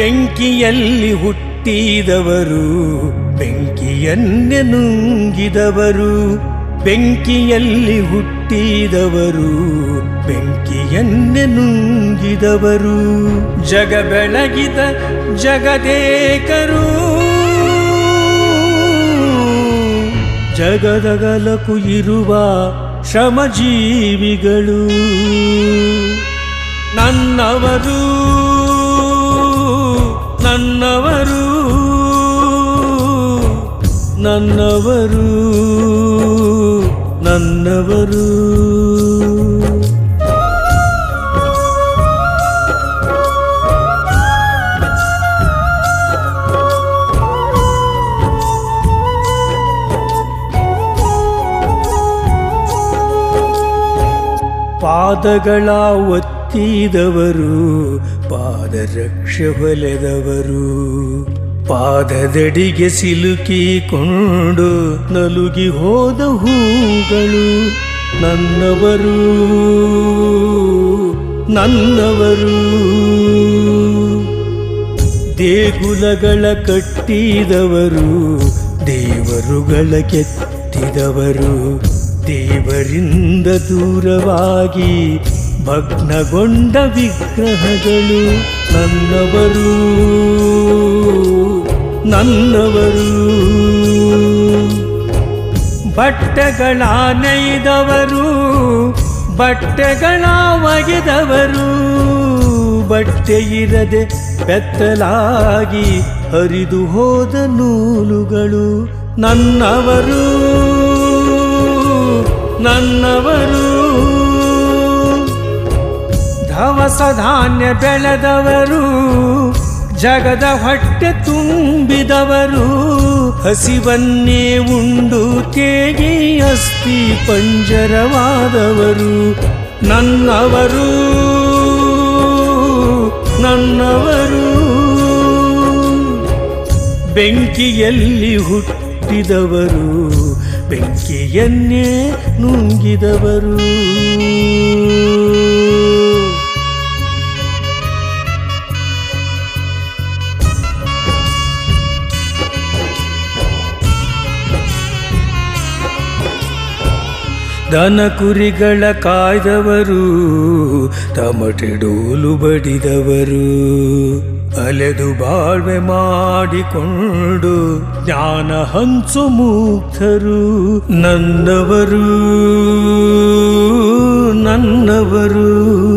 ಬೆಂಕಿಯಲ್ಲಿ ಹುಟ್ಟಿದವರು, ಬೆಂಕಿಯನ್ನೇ ನುಂಗಿದವರು. ಬೆಂಕಿಯಲ್ಲಿ ಹುಟ್ಟಿದವರು, ಬೆಂಕಿಯನ್ನೇ ನುಂಗಿದವರು. ಜಗ ಬೆಳಗಿದ ಜಗದೇಕರು. ಜಗದಗಲಕು ಇರುವ ಶ್ರಮಜೀವಿಗಳು. ನನ್ನವರು ನನ್ನವರು ನನ್ನವರು ನನ್ನವರು. ಪಾದಗಳ ಒತ್ತಿದವರು ಪಾದರಕ್ಷ ಹೊಲೆದವರು. ಪಾದದಡಿಗೆ ಸಿಲುಕಿಕೊಂಡು ನಲುಗಿ ಹೋದ ಹೂಗಳು ನನ್ನವರು ನನ್ನವರು. ದೇಗುಲಗಳ ಕಟ್ಟಿದವರು, ದೇವರುಗಳ ಕೆತ್ತಿದವರು. ದೇವರಿಂದ ದೂರವಾಗಿ ಭಗ್ನಗೊಂಡ ವಿಗ್ರಹಗಳು ನನ್ನವರು ನನ್ನವರು. ಬಟ್ಟೆಗಳ ನೈದವರು ಬಟ್ಟೆಗಳ ಒಗೆದವರು ಬಟ್ಟೆ ಇರದೆ ಬೆತ್ತಲಾಗಿ ಹರಿದು ಹೋದ ನೂಲುಗಳು ನನ್ನವರು ನನ್ನವರು. ಧವಸ ಧಾನ್ಯ ಬೆಳೆದವರು, ಜಗದ ಹೊಟ್ಟೆ ತುಂಬಿದವರು. ಹಸಿವನ್ನೇ ಉಂಡು ತೇಗಿ ಅಸ್ಥಿ ಪಂಜರವಾದವರು. ನನ್ನವರು ನನ್ನವರು. ಬೆಂಕಿಯಲ್ಲಿ ಹುಟ್ಟಿದವರು, ಬೆಂಕಿಯನ್ನೇ ನುಂಗಿದವರು. ದನ ಕುರಿಗಳ ಕಾಯ್ದವರು ತಮಟೆಡೋಲು ಬಡಿದವರು. ಅಲೆದು ಬಾಳ್ವೆ ಮಾಡಿಕೊಂಡು ಜ್ಞಾನ ಹಂಸು ಮುಕ್ತರು ನನ್ನವರು ನನ್ನವರು.